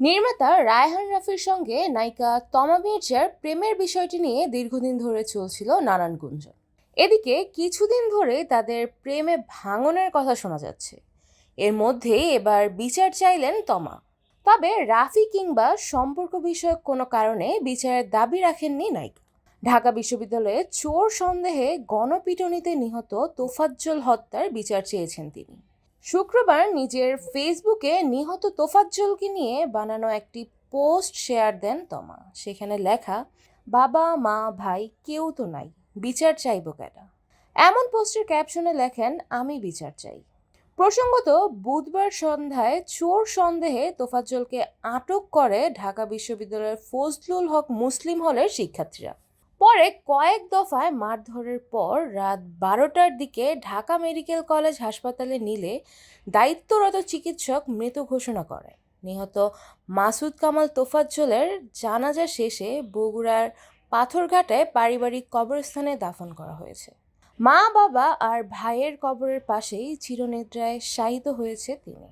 নির্মাতা রায়হান রাফির সঙ্গে নায়িকা তমা মির্জার প্রেমের বিষয়টি নিয়ে দীর্ঘদিন ধরে চলছিল নানান গুঞ্জন। এদিকে কিছুদিন ধরে তাদের প্রেমে ভাঙনের কথা শোনা যাচ্ছে। এর মধ্যেই এবার বিচার চাইলেন তমা। তবে রাফি কিংবা সম্পর্ক বিষয়ক কোনো কারণে বিচারের দাবি রাখেননি নায়িকা। ঢাকা বিশ্ববিদ্যালয়ে চোর সন্দেহে গণপিটুনিতে নিহত তোফাজ্জল হত্যার বিচার চেয়েছেন তিনি। শুক্রবার নিজের ফেসবুকে নিহত তোফাজ্জলকে নিয়ে বানানো একটি পোস্ট শেয়ার দেন তমা। সেখানে লেখা, বাবা, মা, ভাই, কেউ তো নাই, বিচার চাইব কেডা? এমন পোস্টের ক্যাপশনে লেখেন, আমি বিচার চাই। প্রসঙ্গত, বুধবার সন্ধ্যায় চোর সন্দেহে তোফাজ্জলকে আটক করে ঢাকা বিশ্ববিদ্যালয়ের ফজলুল হক মুসলিম হলের শিক্ষার্থীরা। পরে কয়েক দফায় মারধরের পর রাত বারোটার দিকে ঢাকা মেডিকেল কলেজ হাসপাতালে নিলে দায়িত্বরত চিকিৎসক মৃত ঘোষণা করে। নিহত মাসুদ কামাল তোফাজ্জলের জানাজা শেষে বগুড়ার পাথরঘাটায় পারিবারিক কবরস্থানে দাফন করা হয়েছে। মা, বাবা আর ভাইয়ের কবরের পাশেই চিরনিদ্রায় শায়িত হয়েছে তিনি।